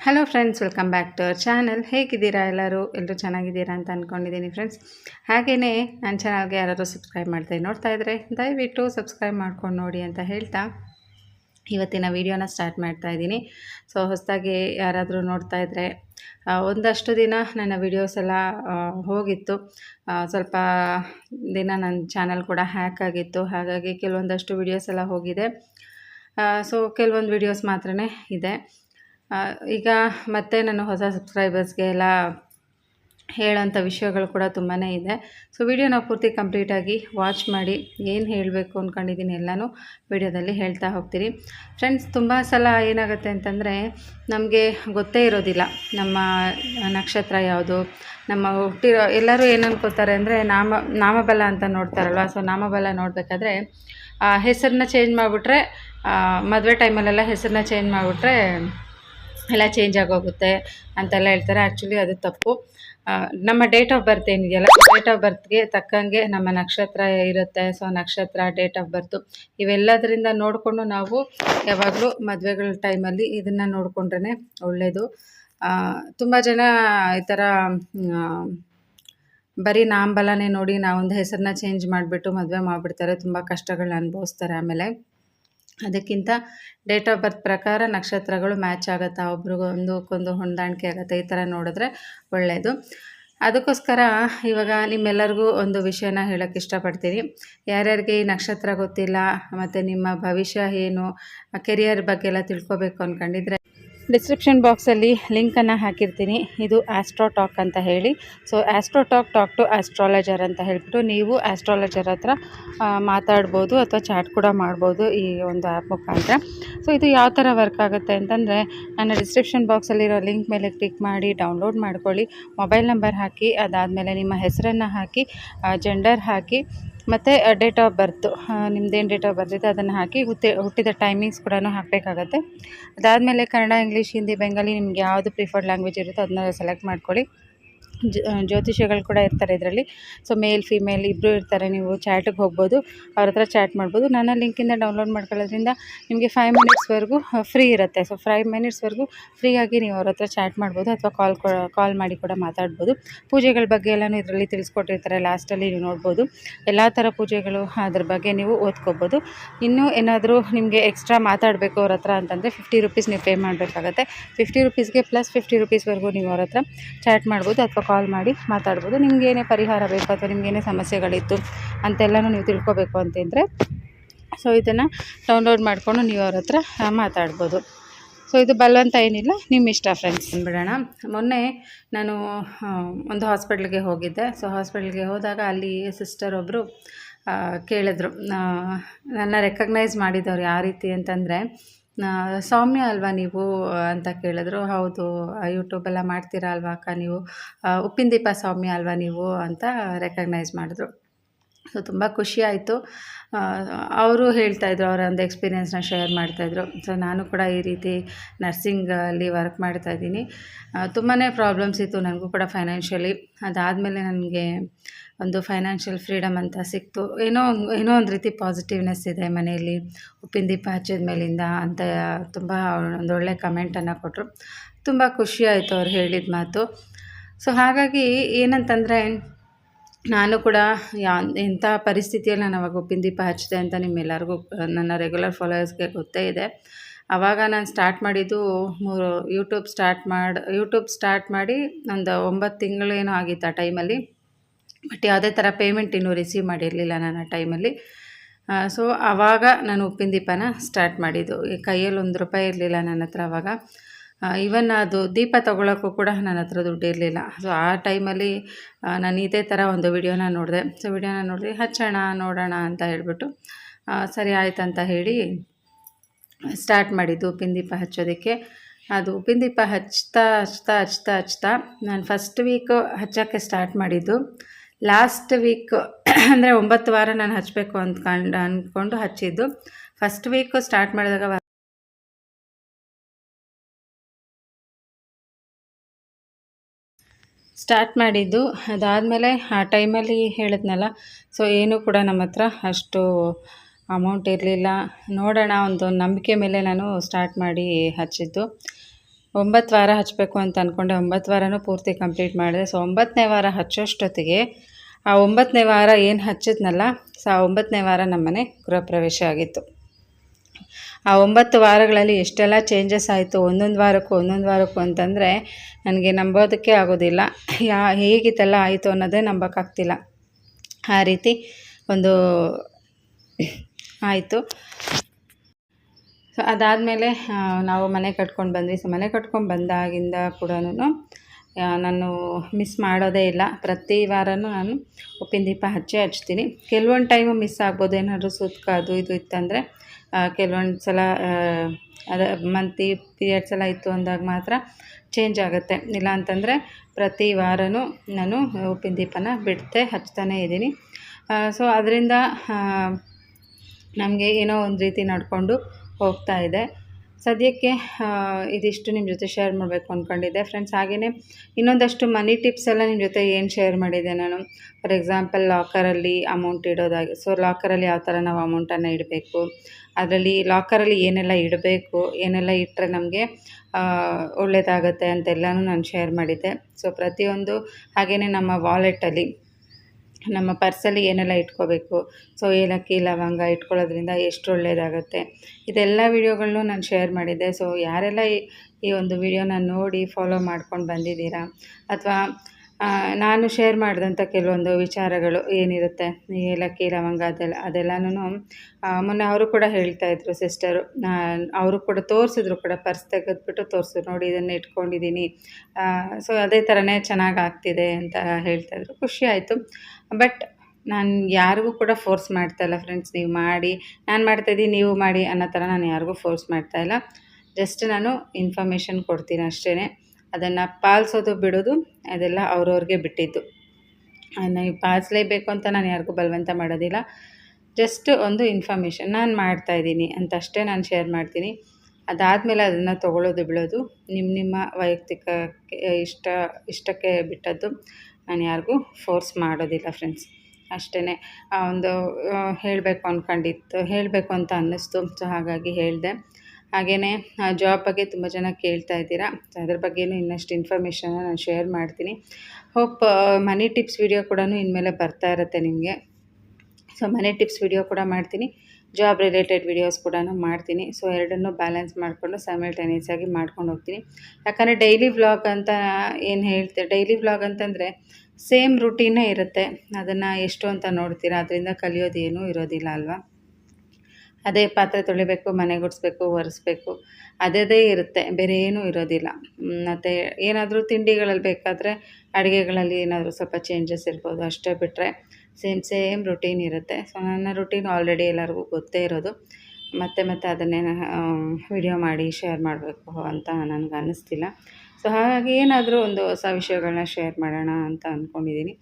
Hello friends welcome back to our channel ಹೇಗಿದ್ದೀರಾ ಎಲ್ಲರೂ? ಎಲ್ಲರೂ ಚೆನ್ನಾಗಿದ್ದೀರಾ ಅಂತ ಅಂದ್ಕೊಂಡಿದ್ದೀನಿ ಫ್ರೆಂಡ್ಸ್ ಹಾಗೆಯೇ ನನ್ನ ಚಾನಲ್ಗೆ ಯಾರಾದರೂ ಸಬ್ಸ್ಕ್ರೈಬ್ ಮಾಡ್ತಾ ನೋಡ್ತಾ ಇದ್ದರೆ ದಯವಿಟ್ಟು ಸಬ್ಸ್ಕ್ರೈಬ್ ಮಾಡ್ಕೊಂಡು ನೋಡಿ ಅಂತ ಹೇಳ್ತಾ ಇವತ್ತಿನ ವಿಡಿಯೋನ ಸ್ಟಾರ್ಟ್ ಮಾಡ್ತಾ ಇದ್ದೀನಿ. ಸೊ ಹೊಸದಾಗಿ ಯಾರಾದರೂ ನೋಡ್ತಾ ಇದ್ದರೆ ಒಂದಷ್ಟು ದಿನ ನನ್ನ ವಿಡಿಯೋಸ್ ಎಲ್ಲ ಹೋಗಿತ್ತು. ಸ್ವಲ್ಪ ದಿನ ನನ್ನ ಚಾನಲ್ ಕೂಡ ಹ್ಯಾಕ್ ಆಗಿತ್ತು. ಹಾಗಾಗಿ ಕೆಲವೊಂದಷ್ಟು ವಿಡಿಯೋಸ್ ಎಲ್ಲ ಹೋಗಿದೆ. ಸೊ ಕೆಲವೊಂದು ವಿಡಿಯೋಸ್ ಮಾತ್ರನೇ ಇದೆ. ಈಗ ಮತ್ತೆ ನಾನು ಹೊಸ ಸಬ್ಸ್ಕ್ರೈಬರ್ಸ್ಗೆ ಎಲ್ಲ ಹೇಳೋಂಥ ವಿಷಯಗಳು ಕೂಡ ತುಂಬಾ ಇದೆ. ಸೊ ವಿಡಿಯೋನ ಪೂರ್ತಿ ಕಂಪ್ಲೀಟಾಗಿ ವಾಚ್ ಮಾಡಿ ಏನು ಹೇಳಬೇಕು ಅಂದ್ಕೊಂಡಿದ್ದೀನಿ ಎಲ್ಲನೂ ವಿಡಿಯೋದಲ್ಲಿ ಹೇಳ್ತಾ ಹೋಗ್ತೀನಿ. ಫ್ರೆಂಡ್ಸ್ ತುಂಬ ಸಲ ಏನಾಗುತ್ತೆ ಅಂತಂದರೆ ನಮಗೆ ಗೊತ್ತೇ ಇರೋದಿಲ್ಲ ನಮ್ಮ ನಕ್ಷತ್ರ ಯಾವುದು, ನಮ್ಮ ಹುಟ್ಟಿರೋ ಎಲ್ಲರೂ ಏನು ಅನ್ಕೋತಾರೆ ಅಂದರೆ ನಾಮ, ನಾಮಬಲ ಅಂತ ನೋಡ್ತಾರಲ್ವ? ಸೊ ನಾಮಬಲ ನೋಡಬೇಕಾದ್ರೆ ಹೆಸರನ್ನ ಚೇಂಜ್ ಮಾಡಿಬಿಟ್ರೆ ಮದುವೆ ಟೈಮಲ್ಲೆಲ್ಲ ಹೆಸರನ್ನ ಚೇಂಜ್ ಮಾಡಿಬಿಟ್ರೆ ಎಲ್ಲ ಚೇಂಜ್ ಆಗೋಗುತ್ತೆ ಅಂತೆಲ್ಲ ಹೇಳ್ತಾರೆ. ಆ್ಯಕ್ಚುಲಿ ಅದು ತಪ್ಪು. ನಮ್ಮ ಡೇಟ್ ಆಫ್ ಬರ್ತ್ ಏನಿದೆಯಲ್ಲ ಡೇಟ್ ಆಫ್ ಬರ್ತ್ಗೆ ತಕ್ಕಂಗೆ ನಮ್ಮ ನಕ್ಷತ್ರ ಇರುತ್ತೆ. ಸೊ ನಕ್ಷತ್ರ ಡೇಟ್ ಆಫ್ ಬರ್ತು ಇವೆಲ್ಲದರಿಂದ ನೋಡಿಕೊಂಡು ನಾವು ಯಾವಾಗಲೂ ಮದುವೆಗಳ ಟೈಮಲ್ಲಿ ಇದನ್ನು ನೋಡಿಕೊಂಡ್ರೆ ಒಳ್ಳೆಯದು ತುಂಬ ಜನ ಈ ಥರ ಬರೀ ನಾಂಬಲನೇ ನೋಡಿ ನಾವೊಂದು ಹೆಸರನ್ನ ಚೇಂಜ್ ಮಾಡಿಬಿಟ್ಟು ಮದುವೆ ಮಾಡಿಬಿಡ್ತಾರೆ. ತುಂಬ ಕಷ್ಟಗಳನ್ನ ಅನುಭವಿಸ್ತಾರೆ ಆಮೇಲೆ. ಅದಕ್ಕಿಂತ ಡೇಟ್ ಆಫ್ ಬರ್ತ್ ಪ್ರಕಾರ ನಕ್ಷತ್ರಗಳು ಮ್ಯಾಚ್ ಆಗುತ್ತೆ? ಒಬ್ರಿಗೂ ಒಂದಕ್ಕೊಂದು ಹೊಂದಾಣಿಕೆ ಆಗುತ್ತೆ? ಈ ಥರ ನೋಡಿದ್ರೆ ಒಳ್ಳೆಯದು ಅದಕ್ಕೋಸ್ಕರ ಇವಾಗ ನಿಮ್ಮೆಲ್ಲರಿಗೂ ಒಂದು ವಿಷಯನ ಹೇಳೋಕ್ಕೆ ಇಷ್ಟಪಡ್ತೀನಿ. ಯಾರ್ಯಾರಿಗೆ ಈ ನಕ್ಷತ್ರ ಗೊತ್ತಿಲ್ಲ, ಮತ್ತು ನಿಮ್ಮ ಭವಿಷ್ಯ ಏನು ಕೆರಿಯರ್ ಬಗ್ಗೆ ಎಲ್ಲ ತಿಳ್ಕೊಬೇಕು ಅಂದ್ಕೊಂಡಿದ್ರೆ ಡಿಸ್ಕ್ರಿಪ್ಷನ್ ಬಾಕ್ಸಲ್ಲಿ ಲಿಂಕನ್ನು ಹಾಕಿರ್ತೀನಿ. ಇದು ಆಸ್ಟ್ರೋ ಟಾಕ್ ಅಂತ ಹೇಳಿ. So Astrotalk talk to astrologer ಅಂತ ಹೇಳ್ಬಿಟ್ಟು ನೀವು ಆಸ್ಟ್ರಾಲಜರ್ ಹತ್ರ ಮಾತಾಡ್ಬೋದು ಅಥವಾ ಚಾಟ್ ಕೂಡ ಮಾಡ್ಬೋದು ಈ ಒಂದು ಆ್ಯಪ್ ಮುಖಾಂತರ. ಸೊ ಇದು ಯಾವ ಥರ ವರ್ಕ್ ಆಗುತ್ತೆ ಅಂತಂದರೆ, ನನ್ನ ಡಿಸ್ಕ್ರಿಪ್ಷನ್ ಬಾಕ್ಸಲ್ಲಿರೋ ಲಿಂಕ್ ಮೇಲೆ ಕ್ಲಿಕ್ ಮಾಡಿ ಡೌನ್ಲೋಡ್ ಮಾಡ್ಕೊಳ್ಳಿ. ಮೊಬೈಲ್ ನಂಬರ್ ಹಾಕಿ, ಅದಾದಮೇಲೆ ನಿಮ್ಮ ಹೆಸರನ್ನು ಹಾಕಿ ಜೆಂಡರ್ ಹಾಕಿ ಮತ್ತು ಡೇಟ್ ಆಫ್ ಬರ್ತು ನಿಮ್ದೇನು ಡೇಟ್ ಆಫ್ ಬರ್ತ್ ಅದನ್ನು ಹಾಕಿ ಹುಟ್ಟಿ ಹುಟ್ಟಿದ ಟೈಮಿಂಗ್ಸ್ ಕೂಡ ಹಾಕಬೇಕಾಗತ್ತೆ. ಅದಾದಮೇಲೆ ಕನ್ನಡ, ಇಂಗ್ಲೀಷ್, ಹಿಂದಿ, ಬೆಂಗಾಲಿ ನಿಮ್ಗೆ ಯಾವುದು ಪ್ರಿಫರ್ಡ್ ಲ್ಯಾಂಗ್ವೇಜ್ ಇರುತ್ತೋ ಅದನ್ನ ಸೆಲೆಕ್ಟ್ ಮಾಡ್ಕೊಳ್ಳಿ. ಜ್ಯೋತಿಷಿಗಳು ಕೂಡ ಇರ್ತಾರೆ ಇದರಲ್ಲಿ. ಸೊ ಮೇಲ್ ಫಿಮೇಲ್ ಇಬ್ಬರು ಇರ್ತಾರೆ. ನೀವು ಚಾಟಿಗೆ ಹೋಗ್ಬೋದು. ಅವ್ರ ಹತ್ರ ಚಾಟ್ ಮಾಡ್ಬೋದು. ನನ್ನ ಲಿಂಕಿಂದ ಡೌನ್ಲೋಡ್ ಮಾಡ್ಕೊಳ್ಳೋದ್ರಿಂದ ನಿಮಗೆ ಫೈವ್ ಮಿನಿಟ್ಸ್ವರೆಗೂ ಫ್ರೀ ಇರುತ್ತೆ. ಸೊ ಫೈವ್ ಮಿನಿಟ್ಸ್ವರೆಗೂ ಫ್ರೀಯಾಗಿ ನೀವು ಅವ್ರ ಹತ್ರ ಚಾಟ್ ಮಾಡ್ಬೋದು ಅಥವಾ ಕಾಲ್ ಕಾಲ್ ಮಾಡಿ ಕೂಡ ಮಾತಾಡ್ಬೋದು. ಪೂಜೆಗಳ ಬಗ್ಗೆ ಎಲ್ಲನೂ ಇದರಲ್ಲಿ ತಿಳಿಸ್ಕೊಟ್ಟಿರ್ತಾರೆ. ಲಾಸ್ಟಲ್ಲಿ ನೀವು ನೋಡ್ಬೋದು. ಎಲ್ಲ ಥರ ಪೂಜೆಗಳು ಅದ್ರ ಬಗ್ಗೆ ನೀವು ಓದ್ಕೋಬೋದು. ಇನ್ನೂ ಏನಾದರೂ ನಿಮಗೆ ಎಕ್ಸ್ಟ್ರಾ ಮಾತಾಡಬೇಕು ಅವ್ರ ಹತ್ರ ಅಂತಂದರೆ ಫಿಫ್ಟಿ ರುಪೀಸ್ ನೀವು ಪೇ ಮಾಡಬೇಕಾಗತ್ತೆ. ಫಿಫ್ಟಿ ರುಪೀಸ್ಗೆ ಪ್ಲಸ್ ಫಿಫ್ಟಿ ರುಪೀಸ್ವರೆಗೂ ನೀವು ಅವ್ರ ಹತ್ರ ಚಾಟ್ ಮಾಡ್ಬೋದು ಅಥವಾ ಕಾಲ್ ಮಾಡಿ ಮಾತಾಡ್ಬೋದು. ನಿಮ್ಗೆ ಏನೇ ಪರಿಹಾರ ಬೇಕು ಅಥವಾ ನಿಮ್ಗೆ ಏನೇ ಸಮಸ್ಯೆಗಳಿತ್ತು ಅಂತೆಲ್ಲನೂ ನೀವು ತಿಳ್ಕೊಬೇಕು ಅಂತಂದರೆ ಸೊ ಇದನ್ನು ಡೌನ್ಲೋಡ್ ಮಾಡಿಕೊಂಡು ನೀವು ಅವ್ರ ಹತ್ರ ಮಾತಾಡ್ಬೋದು. ಸೊ ಇದು ಬಲವಂತ ಏನಿಲ್ಲ ನಿಮ್ಮ ಇಷ್ಟ ಫ್ರೆಂಡ್ಸ್ ಅಂದ್ಬಿಡೋಣ ಮೊನ್ನೆ ನಾನು ಒಂದು ಹಾಸ್ಪಿಟ್ಲಿಗೆ ಹೋಗಿದ್ದೆ. ಸೊ ಹಾಸ್ಪಿಟ್ಲಿಗೆ ಹೋದಾಗ ಅಲ್ಲಿ ಸಿಸ್ಟರ್ ಒಬ್ಬರು ಕೇಳಿದ್ರು. ನನ್ನ ರೆಕಗ್ನೈಸ್ ಮಾಡಿದವ್ರು ಯಾವ ರೀತಿ ಅಂತಂದರೆ ಸೌಮ್ಯ ಅಲ್ವಾ ನೀವು ಅಂತ ಕೇಳಿದ್ರು. ಹೌದು ಯೂಟ್ಯೂಬೆಲ್ಲ ಮಾಡ್ತೀರಾ ಅಲ್ವಾ ಅಕ್ಕ ನೀವು? ಉಪ್ಪಿನ ದೀಪ ಸೌಮ್ಯ ಅಲ್ವಾ ನೀವು? ಅಂತ ರೆಕಗ್ನೈಸ್ ಮಾಡಿದ್ರು. ಸೊ ತುಂಬ ಖುಷಿ ಆಯಿತು. ಅವರು ಹೇಳ್ತಾಯಿದ್ರು ಅವರ ಒಂದು ಎಕ್ಸ್ಪೀರಿಯೆನ್ಸ್ನ ಶೇರ್ ಮಾಡ್ತಾಯಿದ್ರು ಸೊ ನಾನು ಕೂಡ ಈ ರೀತಿ ನರ್ಸಿಂಗಲ್ಲಿ ವರ್ಕ್ ಮಾಡ್ತಾಯಿದ್ದೀನಿ ತುಂಬಾ ಪ್ರಾಬ್ಲಮ್ಸ್ ಇತ್ತು ನನಗೂ ಕೂಡ ಫೈನಾನ್ಷಿಯಲಿ ಅದಾದಮೇಲೆ ನನಗೆ ಒಂದು ಫೈನಾನ್ಷಿಯಲ್ ಫ್ರೀಡಮ್ ಅಂತ ಸಿಕ್ತು. ಏನೋ ಏನೋ ಒಂದು ರೀತಿ ಪಾಸಿಟಿವ್ನೆಸ್ ಇದೆ ಮನೆಯಲ್ಲಿ. ಉಪ್ಪಿನ ದೀಪ ಹಚ್ಚಿದ ಮೇಲಿಂದ ಅಂತ ತುಂಬ ಒಂದು ಒಳ್ಳೆ ಕಮೆಂಟನ್ನು ಕೊಟ್ಟರು ತುಂಬ ಖುಷಿ ಆಯಿತು ಅವ್ರು ಹೇಳಿದ ಮಾತು. ಸೊ ಹಾಗಾಗಿ ಏನಂತಂದರೆ, ನಾನು ಕೂಡ ಯಾ ಎಂಥ ಪರಿಸ್ಥಿತಿಯಲ್ಲಿ ನಾನು ಅವಾಗ ಉಪ್ಪಿನ ದೀಪ ಹಚ್ಚಿದೆ ಅಂತ ನಿಮ್ಮೆಲ್ಲರಿಗೂ, ನನ್ನ ರೆಗ್ಯುಲರ್ ಫಾಲೋವರ್ಸ್ಗೆ ಗೊತ್ತೇ ಇದೆ. ಆವಾಗ ನಾನು ಸ್ಟಾರ್ಟ್ ಮಾಡಿದ್ದು ಮೂರು ಯೂಟ್ಯೂಬ್ ಸ್ಟಾರ್ಟ್ ಮಾಡಿ ಯೂಟ್ಯೂಬ್ ಸ್ಟಾರ್ಟ್ ಮಾಡಿ ಒಂದು ಒಂಬತ್ತು ತಿಂಗಳೇನೋ ಆಗಿತ್ತು ಆ ಟೈಮಲ್ಲಿ ಬಟ್ ಯಾವುದೇ ಥರ ಪೇಮೆಂಟ್ ಇನ್ನೂ ರಿಸೀವ್ ಮಾಡಿರಲಿಲ್ಲ ನಾನು ಆ ಟೈಮಲ್ಲಿ ಸೊ ಆವಾಗ ನಾನು ಉಪ್ಪಿನ ದೀಪನ ಸ್ಟಾರ್ಟ್ ಮಾಡಿದ್ದು. ಕೈಯಲ್ಲಿ ಒಂದು ರೂಪಾಯಿ ಇರಲಿಲ್ಲ ನನ್ನ ಹತ್ರ ಆವಾಗ. ಈವನ್ ಅದು ದೀಪ ತೊಗೊಳಕ್ಕೂ ಕೂಡ ನನ್ನ ಹತ್ರ ದುಡ್ಡು ಇರಲಿಲ್ಲ. ಸೊ ಆ ಟೈಮಲ್ಲಿ ನಾನು ಇದೇ ಥರ ಒಂದು ವಿಡಿಯೋನ ನೋಡಿದೆ. ಸೊ ವಿಡಿಯೋನ ನೋಡಿದೆ, ಹಚ್ಚೋಣ, ನೋಡೋಣ ಅಂತ ಹೇಳ್ಬಿಟ್ಟು ಸರಿ ಆಯ್ತು ಅಂತ ಹೇಳಿ ಸ್ಟಾರ್ಟ್ ಮಾಡಿದ್ದು ಉಪ್ಪಿನ ದೀಪ ಹಚ್ಚೋದಕ್ಕೆ. ಅದು ಉಪ್ಪಿನ ದೀಪ ಹಚ್ತಾ ಹಚ್ತಾ ಹಚ್ತಾ ಹಚ್ತಾ ನಾನು ಫಸ್ಟ್ ವೀಕು ಹಚ್ಚೋಕ್ಕೆ ಸ್ಟಾರ್ಟ್ ಮಾಡಿದ್ದು. ಲಾಸ್ಟ್ ವೀಕ್ ಅಂದರೆ ಒಂಬತ್ತು ವಾರ ನಾನು ಹಚ್ಚಬೇಕು ಅಂದ್ಕೊಂಡು ಅಂದ್ಕೊಂಡು ಹಚ್ಚಿದ್ದು. ಫಸ್ಟ್ ವೀಕ್ ಸ್ಟಾರ್ಟ್ ಮಾಡಿದಾಗ ಸ್ಟಾರ್ಟ್ ಮಾಡಿದ್ದು. ಅದಾದಮೇಲೆ ಆ ಟೈಮಲ್ಲಿ ಹೇಳಿದ್ನಲ್ಲ ಸೊ ಏನೂ ಕೂಡ ನಮ್ಮ ಹತ್ರ ಅಷ್ಟು ಅಮೌಂಟ್ ಇರಲಿಲ್ಲ. ನೋಡೋಣ, ಒಂದು ನಂಬಿಕೆ ಮೇಲೆ ನಾನು ಸ್ಟಾರ್ಟ್ ಮಾಡಿ ಹಚ್ಚಿದ್ದು. ಒಂಬತ್ತು ವಾರ ಹಚ್ಚಬೇಕು ಅಂತ ಅಂದ್ಕೊಂಡೆ ಒಂಬತ್ತು ವಾರನೂ ಪೂರ್ತಿ ಕಂಪ್ಲೀಟ್ ಮಾಡಿದೆ. ಸೊ ಒಂಬತ್ತನೇ ವಾರ ಹಚ್ಚೋಷ್ಟೊತ್ತಿಗೆ ಆ ಒಂಬತ್ತನೇ ವಾರ ಏನು ಹಚ್ಚಿದ್ನಲ್ಲ ಸೊ ಆ ಒಂಬತ್ತನೇ ವಾರ ನಮ್ಮನೆ ಗೃಹ ಪ್ರವೇಶ ಆಗಿತ್ತು. ಆ ಒಂಬತ್ತು ವಾರಗಳಲ್ಲಿ ಎಷ್ಟೆಲ್ಲ ಚೇಂಜಸ್ ಆಯಿತು, ಒಂದೊಂದು ವಾರಕ್ಕೂ ಒಂದೊಂದು ವಾರಕ್ಕೂ ಅಂತಂದರೆ ನನಗೆ ನಂಬೋದಕ್ಕೆ ಆಗೋದಿಲ್ಲ. ಯಾ ಹೇಗಿತ್ತೆಲ್ಲ ಆಯಿತು ಅನ್ನೋದೇ ನಂಬೋಕ್ಕಾಗ್ತಿಲ್ಲ. ಆ ರೀತಿ ಒಂದು ಆಯಿತು. ಸೊ ಅದಾದಮೇಲೆ ನಾವು ಮನೆ ಕಟ್ಕೊಂಡು ಬಂದ್ವಿ. ಸೊ ಮನೆ ಕಟ್ಕೊಂಡು ಬಂದಾಗಿಂದ ಕೂಡ ನಾನು ಮಿಸ್ ಮಾಡೋದೇ ಇಲ್ಲ. ಪ್ರತಿ ವಾರನೂ ನಾನು ಉಪ್ಪಿನ ದೀಪ ಹಚ್ಚಿ ಹಚ್ತೀನಿ. ಕೆಲವೊಂದು ಟೈಮು ಮಿಸ್ ಆಗ್ಬೋದು. ಏನಾದರೂ ಸುತ್ಕ, ಅದು ಇದು ಇತ್ತಂದರೆ ಕೆಲವೊಂದು ಸಲ ಅದ ಮಂತಿ ಪೀರಿಯಡ್ಸ್ ಎಲ್ಲ ಇತ್ತು ಅಂದಾಗ ಮಾತ್ರ ಚೇಂಜ್ ಆಗುತ್ತೆ. ಇಲ್ಲ ಅಂತಂದರೆ, ಪ್ರತಿ ವಾರವೂ ನಾನು ಉಪ್ಪಿನ ದೀಪನ ಬಿಡದೆ ಹಚ್ತಾನೇ ಇದ್ದೀನಿ. ಸೊ ಅದರಿಂದ ನಮಗೆ ಏನೋ ಒಂದು ರೀತಿ ನಡ್ಕೊಂಡು ಹೋಗ್ತಾ ಇದೆ. ಸದ್ಯಕ್ಕೆ ಇದಿಷ್ಟು ನಿಮ್ಮ ಜೊತೆ ಶೇರ್ ಮಾಡಬೇಕು ಅಂದ್ಕೊಂಡಿದ್ದೆ ಫ್ರೆಂಡ್ಸ್ ಹಾಗೆಯೇ ಇನ್ನೊಂದಷ್ಟು ಮನಿ ಟಿಪ್ಸ್ ಎಲ್ಲ ನಿಮ್ಮ ಜೊತೆ ಏನು ಶೇರ್ ಮಾಡಿದ್ದೆ ನಾನು. ಫಾರ್ ಎಕ್ಸಾಂಪಲ್ ಲಾಕರಲ್ಲಿ ಅಮೌಂಟ್ ಇಡೋದಾಗಿ ಸೊ ಲಾಕರಲ್ಲಿ ಯಾವ ಥರ ನಾವು ಅಮೌಂಟನ್ನು ಇಡಬೇಕು, ಅದರಲ್ಲಿ ಲಾಕರಲ್ಲಿ ಏನೆಲ್ಲ ಇಡಬೇಕು, ಏನೆಲ್ಲ ಇಟ್ಟರೆ ನಮಗೆ ಒಳ್ಳೆಯದಾಗತ್ತೆ ಅಂತೆಲ್ಲನೂ ನಾನು ಶೇರ್ ಮಾಡಿದ್ದೆ. ಸೊ ಪ್ರತಿಯೊಂದು ಹಾಗೆಯೇ ನಮ್ಮ ವಾಲೆಟಲ್ಲಿ ನಮ್ಮ ಪರ್ಸಲ್ಲಿ ಏನೆಲ್ಲ ಇಟ್ಕೋಬೇಕು? ಸೊ, ಏಲಕ್ಕಿ, ಲವಂಗ ಇಟ್ಕೊಳ್ಳೋದ್ರಿಂದ ಎಷ್ಟು ಒಳ್ಳೆಯದಾಗುತ್ತೆ ಇದೆಲ್ಲ ವೀಡಿಯೋಗಳನ್ನೂ ನಾನು ಶೇರ್ ಮಾಡಿದ್ದೆ. ಸೊ, ಯಾರೆಲ್ಲ ಈ ಒಂದು ವಿಡಿಯೋನ ನೋಡಿ ಫಾಲೋ ಮಾಡ್ಕೊಂಡು ಬಂದಿದ್ದೀರಾ? ಅಥವಾ ನಾನು ಶೇರ್ ಮಾಡಿದಂಥ ಕೆಲವೊಂದು ವಿಚಾರಗಳು ಏನಿರುತ್ತೆ? ಏಲಕ್ಕಿ, ಲವಂಗ ಅದೆಲ್ಲ ಅದೆಲ್ಲನೂ ಮೊನ್ನೆ ಅವರು ಕೂಡ ಹೇಳ್ತಾಯಿದ್ರು ಸಿಸ್ಟರು. ಅವರು ಕೂಡ ತೋರಿಸಿದ್ರು ಕೂಡ, ಪರ್ಸ್ ತೆಗೆದ್ಬಿಟ್ಟು ತೋರಿಸಿದ್ರು. ನೋಡಿ, ಇದನ್ನು ಇಟ್ಕೊಂಡಿದ್ದೀನಿ. ಸೊ, ಅದೇ ಥರನೇ ಚೆನ್ನಾಗಿ ಆಗ್ತಿದೆ ಅಂತ ಹೇಳ್ತಾಯಿದ್ರು ಖುಷಿ ಆಯಿತು. ಬಟ್ ನಾನು ಯಾರಿಗೂ ಕೂಡ ಫೋರ್ಸ್ ಮಾಡ್ತಾಯಿಲ್ಲ ಫ್ರೆಂಡ್ಸ್ ನೀವು ಮಾಡಿ, ನಾನು ಮಾಡ್ತಾಯಿದ್ದೀನಿ ನೀವು ಮಾಡಿ ಅನ್ನೋ ಥರ ನಾನು ಯಾರಿಗೂ ಫೋರ್ಸ್ ಮಾಡ್ತಾಯಿಲ್ಲ ಜಸ್ಟ್ ನಾನು ಇನ್ಫಾರ್ಮೇಷನ್ ಕೊಡ್ತೀನಿ ಅಷ್ಟೇ ಅದನ್ನು ಪಾಲಿಸೋದು ಬಿಡೋದು, ಅದೆಲ್ಲ ಅವ್ರವ್ರಿಗೆ ಬಿಟ್ಟಿದ್ದು. ನೀವು ಪಾಲಿಸ್ಲೇಬೇಕು ಅಂತ ನಾನು ಯಾರಿಗೂ ಬಲವಂತ ಮಾಡೋದಿಲ್ಲ. ಜಸ್ಟ್ ಒಂದು ಇನ್ಫಾರ್ಮೇಷನ್ ನಾನು ಮಾಡ್ತಾಯಿದ್ದೀನಿ ಅಂತ ಅಷ್ಟೇ ನಾನು ಶೇರ್ ಮಾಡ್ತೀನಿ. ಅದಾದಮೇಲೆ ಅದನ್ನು ತೊಗೊಳ್ಳೋದು ಬಿಡೋದು. ನಿಮ್ಮ ನಿಮ್ಮ ವೈಯಕ್ತಿಕ ಇಷ್ಟ, ಇಷ್ಟಕ್ಕೆ ಬಿಟ್ಟದ್ದು. ನಾನು ಯಾರಿಗೂ ಫೋರ್ಸ್ ಮಾಡೋದಿಲ್ಲ ಫ್ರೆಂಡ್ಸ್ ಅಷ್ಟೇ ಒಂದು ಹೇಳಬೇಕು ಅಂದ್ಕೊಂಡಿತ್ತು ಹೇಳಬೇಕು ಅಂತ ಅನ್ನಿಸ್ತು. ಸೊ ಹಾಗಾಗಿ ಹೇಳಿದೆ. ಹಾಗೆಯೇ ಜಾಬ್ ಬಗ್ಗೆ ತುಂಬ ಜನ ಕೇಳ್ತಾ ಇದ್ದೀರಾ. ಅದ್ರ ಬಗ್ಗೆಯೂ ಇನ್ನಷ್ಟು ಇನ್ಫಾರ್ಮೇಷನ್ನ ನಾನು ಶೇರ್ ಮಾಡ್ತೀನಿ. ಹೋಪ್ ಮನಿ ಟಿಪ್ಸ್ ವಿಡಿಯೋ ಕೂಡ ಇನ್ಮೇಲೆ ಬರ್ತಾ ಇರುತ್ತೆ ನಿಮಗೆ. ಸೊ ಮನಿ ಟಿಪ್ಸ್ ವಿಡಿಯೋ ಕೂಡ ಮಾಡ್ತೀನಿ. ಜಾಬ್ ರಿಲೇಟೆಡ್ ವಿಡಿಯೋಸ್ ಕೂಡ ಮಾಡ್ತೀನಿ. ಸೊ ಎರಡನ್ನೂ ಬ್ಯಾಲೆನ್ಸ್ ಮಾಡಿಕೊಂಡು ಸೈಮಲ್ಟೇನಿಯಸ್ ಆಗಿ ಮಾಡ್ಕೊಂಡು ಹೋಗ್ತೀನಿ. ಯಾಕಂದರೆ ಡೈಲಿ ವ್ಲಾಗ್ ಅಂತ ಏನು ಹೇಳ್ತೆ ಡೈಲಿ ವ್ಲಾಗ್ ಅಂತಂದರೆ ಸೇಮ್ ರುಟೀನೇ ಇರುತ್ತೆ. ಅದನ್ನು ಎಷ್ಟು ಅಂತ ನೋಡ್ತೀರಾ, ಅದರಿಂದ ಕಲಿಯೋದೇನೂ ಇರೋದಿಲ್ಲ ಅಲ್ವಾ? ಅದೇ ಪಾತ್ರೆ ತೊಳಿಬೇಕು, ಮನೆ ಗುಡಿಸ್ಬೇಕು, ಒರೆಸ್ಬೇಕು, ಅದೇದೇ ಇರುತ್ತೆ. ಬೇರೆ ಏನೂ ಇರೋದಿಲ್ಲ. ಮತ್ತು ಏನಾದರೂ ತಿಂಡಿಗಳಲ್ಲಿ ಬೇಕಾದರೆ ಅಡುಗೆಗಳಲ್ಲಿ ಏನಾದರೂ ಸ್ವಲ್ಪ ಚೇಂಜಸ್ ಇರ್ಬೋದು ಅಷ್ಟೇ ಬಿಟ್ಟರೆ ಸೇಮ್ ಸೇಮ್ ರುಟೀನ್ ಇರುತ್ತೆ. ಸೊ ನನ್ನ ರುಟೀನ್ ಆಲ್ರೆಡಿ ಎಲ್ಲರಿಗೂ ಗೊತ್ತೇ ಇರೋದು. ಮತ್ತೆ ಮತ್ತೆ ಅದನ್ನೇ ವಿಡಿಯೋ ಮಾಡಿ ಶೇರ್ ಮಾಡಬೇಕು ಅಂತ ನನಗೆ ಅನ್ನಿಸ್ತಿಲ್ಲ. ಸೊ ಹಾಗಾಗಿ ಏನಾದರೂ ಒಂದು ಹೊಸ ವಿಷಯಗಳನ್ನ ಶೇರ್ ಮಾಡೋಣ ಅಂತ ಅಂದ್ಕೊಂಡಿದ್ದೀನಿ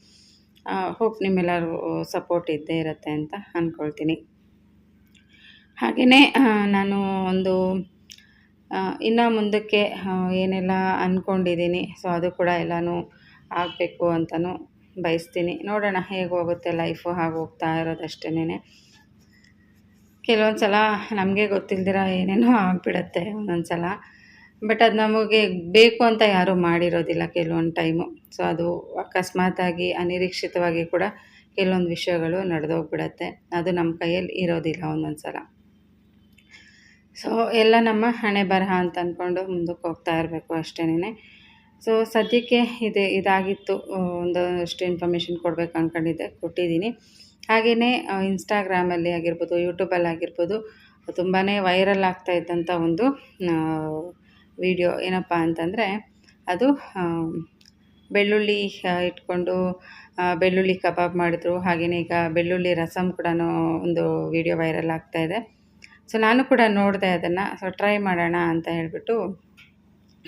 ಹೋಪ್ ನಿಮ್ಮೆಲ್ಲರಿಗೂ ಸಪೋರ್ಟ್ ಇದ್ದೇ ಇರುತ್ತೆ ಅಂತ ಅಂದ್ಕೊಳ್ತೀನಿ ಹಾಗೆಯೇ ನಾನು ಒಂದು ಇನ್ನು ಮುಂದಕ್ಕೆ ಏನೆಲ್ಲ ಅಂದ್ಕೊಂಡಿದ್ದೀನಿ ಸೊ ಅದು ಕೂಡ ಎಲ್ಲನೂ ಆಗಬೇಕು ಅಂತಲೂ ಬಯಸ್ತೀನಿ. ನೋಡೋಣ ಹೇಗೆ ಹೋಗುತ್ತೆ ಲೈಫು ಹಾಗೆ ಹೋಗ್ತಾ ಇರೋದಷ್ಟೇನೆ ಕೆಲವೊಂದು ಸಲ ನಮಗೆ ಗೊತ್ತಿಲ್ದಿರ ಏನೇನೋ ಆಗಿಬಿಡತ್ತೆ ಒಂದೊಂದು ಸಲ ಬಟ್ ಅದು ನಮಗೆ ಬೇಕು ಅಂತ ಯಾರೂ ಮಾಡಿರೋದಿಲ್ಲ ಕೆಲವೊಂದು ಟೈಮು ಸೊ ಅದು ಅಕಸ್ಮಾತಾಗಿ, ಅನಿರೀಕ್ಷಿತವಾಗಿ ಕೂಡ ಕೆಲವೊಂದು ವಿಷಯಗಳು ನಡೆದೋಗ್ಬಿಡತ್ತೆ. ಅದು ನಮ್ಮ ಕೈಯಲ್ಲಿ ಇರೋದಿಲ್ಲ ಒಂದೊಂದು ಸಲ ಸೊ ಎಲ್ಲ ನಮ್ಮ ಹಣೆ ಬರಹ ಅಂತ ಅಂದ್ಕೊಂಡು ಮುಂದಕ್ಕೆ ಹೋಗ್ತಾ ಇರಬೇಕು ಅಷ್ಟೇನೆ ಸೊ ಸದ್ಯಕ್ಕೆ ಇದೆ, ಇದಾಗಿತ್ತು ಒಂದಷ್ಟು ಇನ್ಫಾರ್ಮೇಷನ್ ಕೊಡಬೇಕು ಅಂದ್ಕೊಂಡಿದ್ದೆ ಕೊಟ್ಟಿದ್ದೀನಿ. ಹಾಗೆಯೇ ಇನ್ಸ್ಟಾಗ್ರಾಮಲ್ಲಿ ಆಗಿರ್ಬೋದು ಯೂಟ್ಯೂಬಲ್ಲಿ ಆಗಿರ್ಬೋದು ತುಂಬಾ ವೈರಲ್ ಆಗ್ತಾ ಇದ್ದಂಥ ಒಂದು ವಿಡಿಯೋ ಏನಪ್ಪ ಅಂತಂದರೆ, ಅದು ಬೆಳ್ಳುಳ್ಳಿ ಇಟ್ಕೊಂಡು ಬೆಳ್ಳುಳ್ಳಿ ಕಬಾಬ್ ಮಾಡಿದ್ರು. ಹಾಗೆಯೇ ಈಗ ಬೆಳ್ಳುಳ್ಳಿ ರಸಮ್ ಕೂಡ ಒಂದು ವಿಡಿಯೋ ವೈರಲ್ ಆಗ್ತಾಯಿದೆ ಸೊ ನಾನು ಕೂಡ ನೋಡಿದೆ ಅದನ್ನು ಸೊ ಟ್ರೈ ಮಾಡೋಣ ಅಂತ ಹೇಳಿಬಿಟ್ಟು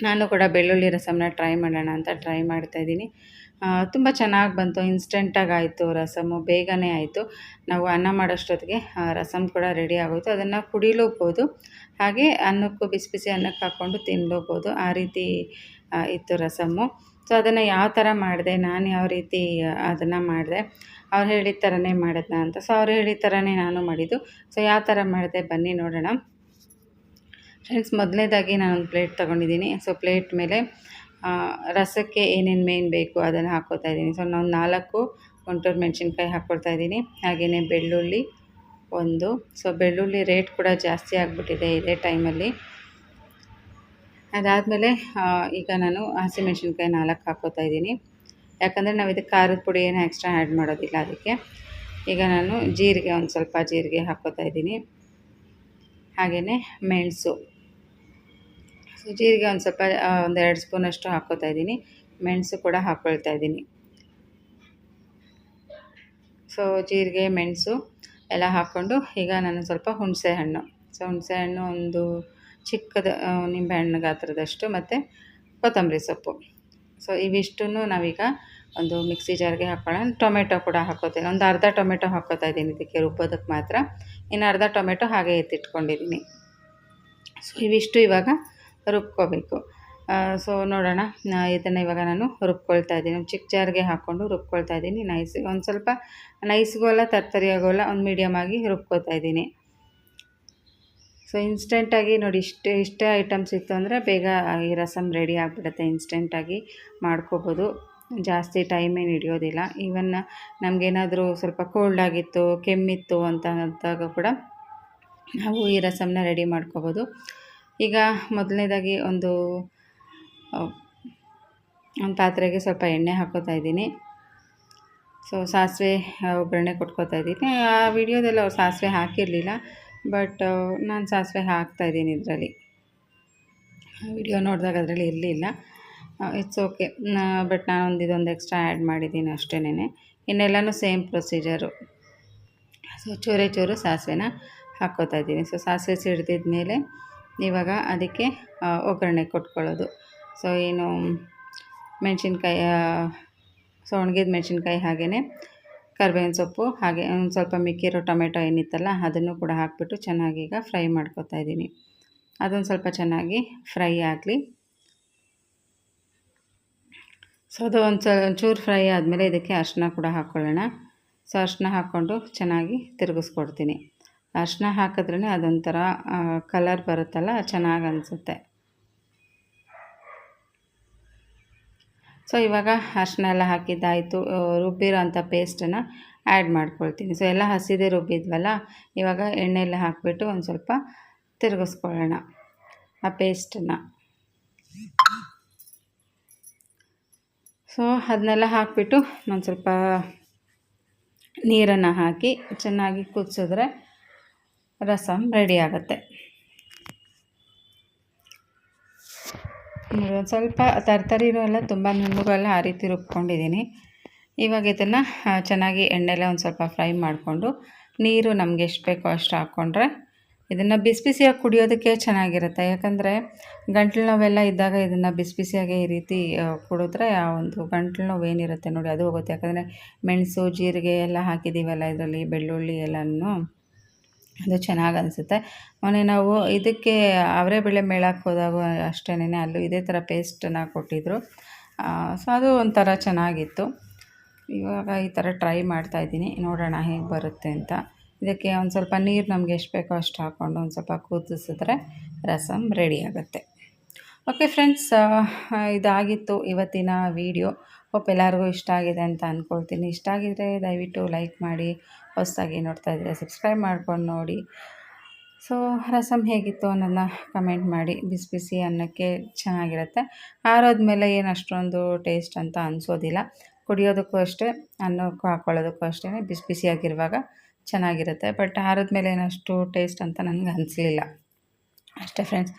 ನಾನು ಕೂಡ ಬೆಳ್ಳುಳ್ಳಿ ರಸಮನ್ನ ಟ್ರೈ ಮಾಡೋಣ ಅಂತ ಟ್ರೈ ಮಾಡ್ತಾಯಿದ್ದೀನಿ ತುಂಬ ಚೆನ್ನಾಗಿ ಬಂತು ಇನ್ಸ್ಟೆಂಟಾಗಿ ಆಯಿತು ರಸಮ್ಮು ಬೇಗನೆ ಆಯಿತು. ನಾವು ಅನ್ನ ಮಾಡೋಷ್ಟೊತ್ತಿಗೆ ರಸಮ್ ಕೂಡ ರೆಡಿ ಆಗೋಯಿತು. ಅದನ್ನು ಕುಡಿಲೂಬೋದು, ಹಾಗೆ ಅನ್ನಕ್ಕೂ ಬಿಸಿ ಬಿಸಿ ಅನ್ನಕ್ಕೆ ಹಾಕ್ಕೊಂಡು ತಿನ್ಲೂಬೋದು. ಆ ರೀತಿ ಇತ್ತು ರಸಮ್ಮು ಸೊ ಅದನ್ನು ಯಾವ ಥರ ಮಾಡಿದೆ, ನಾನು ಯಾವ ರೀತಿ ಅದನ್ನು ಮಾಡಿದೆ, ಅವ್ರು ಹೇಳಿದ ಥರನೇ ಮಾಡಿದ್ನ ಅಂತ. ಸೊ ಅವ್ರು ಹೇಳಿದ ಥರನೇ ನಾನು ಮಾಡಿದ್ದು. ಸೊ ಯಾವ ಥರ ಮಾಡಿದೆ ಬನ್ನಿ ನೋಡೋಣ. ಫ್ರೆಂಡ್ಸ್, ಮೊದಲನೇದಾಗಿ ನಾನೊಂದು ಪ್ಲೇಟ್ ತೊಗೊಂಡಿದ್ದೀನಿ. ಸೊ, ಪ್ಲೇಟ್ ಮೇಲೆ ರಸಕ್ಕೆ ಏನೇನು ಮೇನ್ ಬೇಕು ಅದನ್ನು ಹಾಕ್ಕೊತಾ ಇದ್ದೀನಿ. ಸೊ, ನಾನು ನಾಲ್ಕು ಒಂಟೂರು ಮೆಣಸಿನ್ಕಾಯಿ ಹಾಕ್ಕೊಳ್ತಾ ಇದ್ದೀನಿ. ಹಾಗೆಯೇ ಬೆಳ್ಳುಳ್ಳಿ ಒಂದು. ಸೊ, ಬೆಳ್ಳುಳ್ಳಿ ರೇಟ್ ಕೂಡ ಜಾಸ್ತಿ ಆಗಿಬಿಟ್ಟಿದೆ ಇದೇ ಟೈಮಲ್ಲಿ. ಅದಾದಮೇಲೆ ಈಗ ನಾನು ಹಸಿಮೆಣ್ಸಿನ್ಕಾಯಿ ನಾಲ್ಕು ಹಾಕ್ಕೋತಾ ಇದ್ದೀನಿ. ಯಾಕಂದರೆ ನಾವು ಇದಕ್ಕೆ ಖಾರದ ಪುಡಿ ಏನು ಎಕ್ಸ್ಟ್ರಾ ಆ್ಯಡ್ ಮಾಡೋದಿಲ್ಲ ಅದಕ್ಕೆ. ಈಗ ನಾನು ಜೀರಿಗೆ ಒಂದು ಸ್ವಲ್ಪ ಜೀರಿಗೆ ಹಾಕ್ಕೋತಾ ಇದ್ದೀನಿ. ಹಾಗೆಯೇ ಮೆಣಸು. ಸೊ, ಜೀರಿಗೆ ಒಂದು ಸ್ವಲ್ಪ ಒಂದು ಎರಡು ಸ್ಪೂನಷ್ಟು ಹಾಕ್ಕೋತಾ ಇದ್ದೀನಿ. ಮೆಣಸು ಕೂಡ ಹಾಕ್ಕೊಳ್ತಾ ಇದ್ದೀನಿ. ಸೊ, ಜೀರಿಗೆ, ಮೆಣಸು ಎಲ್ಲ ಹಾಕ್ಕೊಂಡು ಈಗ ನಾನು ಸ್ವಲ್ಪ ಹುಣಸೆ ಹಣ್ಣು. ಸೊ, ಹುಣಸೆ ಹಣ್ಣು ಒಂದು ಚಿಕ್ಕದ ನಿಂಬೆಹಣ್ಣು ಗಾತ್ರದಷ್ಟು ಮತ್ತು ಕೊತ್ತಂಬರಿ ಸೊಪ್ಪು. ಸೊ, ಇವಿಷ್ಟನ್ನು ನಾವೀಗ ಒಂದು ಮಿಕ್ಸಿ ಜಾರ್ಗೆ ಹಾಕ್ಕೊಳ್ಳೋಣ ಟೊಮೆಟೊ ಕೂಡ ಹಾಕೋತೀನಿ. ಒಂದು ಅರ್ಧ ಟೊಮೆಟೊ ಹಾಕೋತಾ ಇದ್ದೀನಿ ಇದಕ್ಕೆ ರುಬ್ಬೋದಕ್ಕೆ ಮಾತ್ರ. ಇನ್ನು ಅರ್ಧ ಟೊಮೆಟೊ ಹಾಗೆ ಎತ್ತಿಟ್ಕೊಂಡಿದ್ದೀನಿ. ಸೊ ಇವಿಷ್ಟು ಇವಾಗ ರುಬ್ಕೋಬೇಕು. ಸೊ ನೋಡೋಣ. ಇದನ್ನು ಇವಾಗ ನಾನು ರುಬ್ಕೊಳ್ತಾ ಇದ್ದೀನಿ. ಚಿಕ್ಕ ಜಾರ್ಗೆ ಹಾಕ್ಕೊಂಡು ರುಬ್ಕೊಳ್ತಾ ಇದ್ದೀನಿ. ನೈಸ್ ಒಂದು ಸ್ವಲ್ಪ ನೈಸ್ಗೋಲ್ಲ ತರ್ತರಿ ಆಗೋಲ್ಲ ಒಂದು ಮೀಡಿಯಮ್ ಆಗಿ ರುಬ್ಕೋತಾ ಇದ್ದೀನಿ. ಸೊ ಇನ್ಸ್ಟೆಂಟಾಗಿ ನೋಡಿ, ಇಷ್ಟೇ ಇಷ್ಟೇ ಐಟಮ್ಸ್ ಇತ್ತು ಅಂದರೆ ಬೇಗ ಈ ರಸಮ್ ರೆಡಿ ಆಗಿಬಿಡುತ್ತೆ. ಇನ್ಸ್ಟೆಂಟಾಗಿ ಮಾಡ್ಕೋಬೋದು. ಜಾಸ್ತಿ ಟೈಮ್ ಏನು ಹಿಡಿಯೋದಿಲ್ಲ. ಈವನ್ ನಮಗೇನಾದರೂ ಸ್ವಲ್ಪ ಕೋಲ್ಡ್ ಆಗಿತ್ತು, ಕೆಮ್ಮಿತ್ತು ಅಂತ ಅಂದಾಗ ಕೂಡ ನಾವು ಈ ರಸಮ್ನ ರೆಡಿ ಮಾಡ್ಕೋಬೋದು. ಈಗ ಮೊದಲನೇದಾಗಿ ಒಂದು ಒಂದು ಪಾತ್ರೆಗೆ ಸ್ವಲ್ಪ ಎಣ್ಣೆ ಹಾಕೋತಾ ಇದ್ದೀನಿ. ಸೊ ಸಾಸಿವೆ ಒಗ್ಗರಣೆ ಕೊಟ್ಕೋತಾ ಇದ್ದೀನಿ. ಆ, ವಿಡಿಯೋದಲ್ಲಿ ಅವ್ರು ಸಾಸಿವೆ ಹಾಕಿರಲಿಲ್ಲ ಬಟ್ ನಾನು ಸಾಸಿವೆ ಹಾಕ್ತಾಯಿದ್ದೀನಿ ಇದರಲ್ಲಿ. ವಿಡಿಯೋ ನೋಡಿದಾಗ ಅದರಲ್ಲಿ ಇರಲಿಲ್ಲ. ಇಟ್ಸ್ ಓಕೆ ಬಟ್ ನಾನೊಂದು ಇದೊಂದು ಎಕ್ಸ್ಟ್ರಾ ಆ್ಯಡ್ ಮಾಡಿದ್ದೀನಿ ಅಷ್ಟೇನೆ ಇನ್ನೆಲ್ಲನೂ ಸೇಮ್ ಪ್ರೊಸೀಜರು ಸೊ ಚೂರೆ ಚೂರು ಸಾಸಿವೆನ ಹಾಕ್ಕೋತಾ ಇದ್ದೀನಿ. ಸೊ ಸಾಸಿವೆ ಸಿಡ್ದಿದ ಮೇಲೆ ಇವಾಗ ಅದಕ್ಕೆ ಒಗ್ಗರಣೆ ಕೊಟ್ಕೊಳ್ಳೋದು. ಸೊ ಏನು, ಮೆಣಸಿನ್ಕಾಯಿ ಸೊ ಒಣಗಿದ ಮೆಣಸಿನ್ಕಾಯಿ ಹಾಗೆಯೇ ಕರ್ಬೇವಿನ ಸೊಪ್ಪು ಹಾಗೆ, ಒಂದು ಸ್ವಲ್ಪ ಮಿಕ್ಕಿರೋ ಟೊಮೆಟೊ ಏನಿತ್ತಲ್ಲ, ಅದನ್ನು ಕೂಡ ಹಾಕ್ಬಿಟ್ಟು ಚೆನ್ನಾಗಿ ಈಗ ಫ್ರೈ ಮಾಡ್ಕೊತಾ ಇದ್ದೀನಿ. ಅದೊಂದು ಸ್ವಲ್ಪ ಚೆನ್ನಾಗಿ ಫ್ರೈ ಆಗಲಿ. ಸೊ ಅದು ಒಂದು ಸ ಒಂಚೂರು ಫ್ರೈ ಆದಮೇಲೆ ಇದಕ್ಕೆ ಅರ್ಶಿನ ಕೂಡ ಹಾಕ್ಕೊಳ್ಳೋಣ ಸೊ ಅರ್ಶಿನ ಹಾಕ್ಕೊಂಡು ಚೆನ್ನಾಗಿ ತಿರುಗಿಸ್ಕೊಡ್ತೀನಿ. ಅರ್ಶಿನ ಹಾಕಿದ್ರೇ ಅದೊಂಥರ ಕಲರ್ ಬರುತ್ತಲ್ಲ, ಚೆನ್ನಾಗಿ ಅನಿಸುತ್ತೆ. ಸೊ ಇವಾಗ ಅರ್ಶಿನ ಎಲ್ಲ ಹಾಕಿದ್ದಾಯಿತು. ರುಬ್ಬಿರೋ ಅಂಥ ಪೇಸ್ಟನ್ನು ಆ್ಯಡ್ ಮಾಡ್ಕೊಳ್ತೀನಿ. ಸೊ ಎಲ್ಲ ಹಸಿದೆ ರುಬ್ಬಿದ್ವಲ್ಲ, ಇವಾಗ ಎಣ್ಣೆಲ್ಲ ಹಾಕಿಬಿಟ್ಟು ಒಂದು ಸ್ವಲ್ಪ ತಿರುಗಿಸ್ಕೊಳ್ಳೋಣ ಆ ಪೇಸ್ಟನ್ನು. ಸೊ ಅದನ್ನೆಲ್ಲ ಹಾಕಿಬಿಟ್ಟು ಒಂದು ಸ್ವಲ್ಪ ನೀರನ್ನು ಹಾಕಿ ಚೆನ್ನಾಗಿ ಕುದಿಸಿದ್ರೆ ರಸಮ್ ರೆಡಿ ಆಗುತ್ತೆ. ಒಂದು ಸ್ವಲ್ಪ ತರ್ತರಿನೂ ಎಲ್ಲ ತುಂಬ ನುಣ್ಣಗೂ ಎಲ್ಲ ಆ ರೀತಿ ರುಬ್ಕೊಂಡಿದ್ದೀನಿ. ಇವಾಗ ಇದನ್ನು ಚೆನ್ನಾಗಿ ಎಣ್ಣೆಲ್ಲ ಒಂದು ಸ್ವಲ್ಪ ಫ್ರೈ ಮಾಡಿಕೊಂಡು ನೀರು ನಮಗೆ ಎಷ್ಟು ಬೇಕೋ ಅಷ್ಟು ಹಾಕ್ಕೊಂಡ್ರೆ ಇದನ್ನು ಬಿಸಿ ಬಿಸಿಯಾಗಿ ಕುಡಿಯೋದಕ್ಕೆ ಚೆನ್ನಾಗಿರುತ್ತೆ. ಯಾಕಂದರೆ ಗಂಟ್ಲು ನೋವೆಲ್ಲ ಇದ್ದಾಗ ಇದನ್ನು ಬಿಸಿ ಬಿಸಿಯಾಗಿ ಈ ರೀತಿ ಕುಡಿದ್ರೆ ಆ ಒಂದು ಗಂಟ್ಲು ನೋವು ಏನಿರುತ್ತೆ ನೋಡಿ, ಅದು ಹೋಗುತ್ತೆ. ಯಾಕಂದರೆ ಮೆಣಸು, ಜೀರಿಗೆ ಎಲ್ಲ ಹಾಕಿದ್ದೀವಲ್ಲ ಇದರಲ್ಲಿ, ಬೆಳ್ಳುಳ್ಳಿ ಎಲ್ಲನೂ, ಅದು ಚೆನ್ನಾಗಿ ಅನಿಸುತ್ತೆ. ಮೊನ್ನೆ ನಾವು ಇದಕ್ಕೆ ಅವರೆಬೇಳೆ ಮೇಳಕ್ಕೆ ಹೋದಾಗ ಅಷ್ಟೇನೆ ಅಲ್ಲೂ ಇದೇ ಥರ ಪೇಸ್ಟನ್ನ ಕೊಟ್ಟಿದ್ದರು ಸೊ ಅದು ಒಂಥರ ಚೆನ್ನಾಗಿತ್ತು. ಇವಾಗ ಈ ಥರ ಟ್ರೈ ಮಾಡ್ತಾಯಿದ್ದೀನಿ ನೋಡೋಣ ಹೇಗೆ ಬರುತ್ತೆ ಅಂತ. ಇದಕ್ಕೆ ಒಂದು ಸ್ವಲ್ಪ ನೀರು ನಮಗೆ ಎಷ್ಟು ಬೇಕೋ ಅಷ್ಟು ಹಾಕ್ಕೊಂಡು ಒಂದು ಸ್ವಲ್ಪ ಕುದಿಸಿದ್ರೆ ರಸಮ್ ರೆಡಿ ಆಗುತ್ತೆ. ಓಕೆ ಫ್ರೆಂಡ್ಸ್ ಇದಾಗಿತ್ತು ಇವತ್ತಿನ ವೀಡಿಯೋ ಹೋಪ್ ಎಲ್ಲರಿಗೂ ಇಷ್ಟ ಆಗಿದೆ ಅಂತ ಅಂದ್ಕೊಳ್ತೀನಿ ಇಷ್ಟ ಆಗಿದರೆ ದಯವಿಟ್ಟು ಲೈಕ್ ಮಾಡಿ, ಹೊಸದಾಗಿ ನೋಡ್ತಾ ಇದ್ದರೆ ಸಬ್ಸ್ಕ್ರೈಬ್ ಮಾಡ್ಕೊಂಡು ನೋಡಿ. ಸೊ ರಸಮ್ ಹೇಗಿತ್ತು ಅನ್ನೋದನ್ನ ಕಮೆಂಟ್ ಮಾಡಿ. ಬಿಸಿ ಬಿಸಿ ಅನ್ನಕ್ಕೆ ಚೆನ್ನಾಗಿರುತ್ತೆ. ಆರೋದ್ಮೇಲೆ ಏನು ಅಷ್ಟೊಂದು ಟೇಸ್ಟ್ ಅಂತ ಅನಿಸೋದಿಲ್ಲ. ಕುಡಿಯೋದಕ್ಕೂ ಅಷ್ಟೇ, ಅನ್ನಕ್ಕೂ ಹಾಕ್ಕೊಳ್ಳೋದಕ್ಕೂ ಅಷ್ಟೇ ಬಿಸಿ ಬಿಸಿಯಾಗಿರುವಾಗ ಚೆನ್ನಾಗಿರುತ್ತೆ. ಬಟ್ ಆರಿದ್ಮೇಲೆ ಏನಷ್ಟು ಟೇಸ್ಟ್ ಅಂತ ನನಗೆ ಅನಿಸ್ಲಿಲ್ಲ. ಅಷ್ಟೇ friends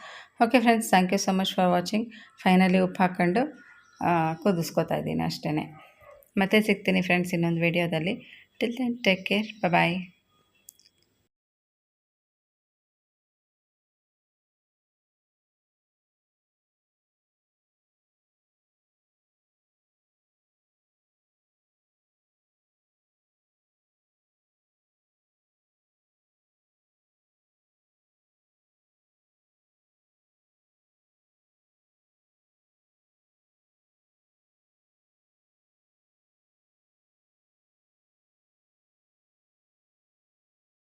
okay friends thank you so much for watching finally ಉಪ್ಪು ಹಾಕ್ಕೊಂಡು ಕುದಿಸ್ಕೊತಾ ಇದ್ದೀನಿ ಅಷ್ಟೇ ಮತ್ತೆ ಸಿಗ್ತೀನಿ ಫ್ರೆಂಡ್ಸ್ ಇನ್ನೊಂದು ವೀಡಿಯೋದಲ್ಲಿ till then take care bye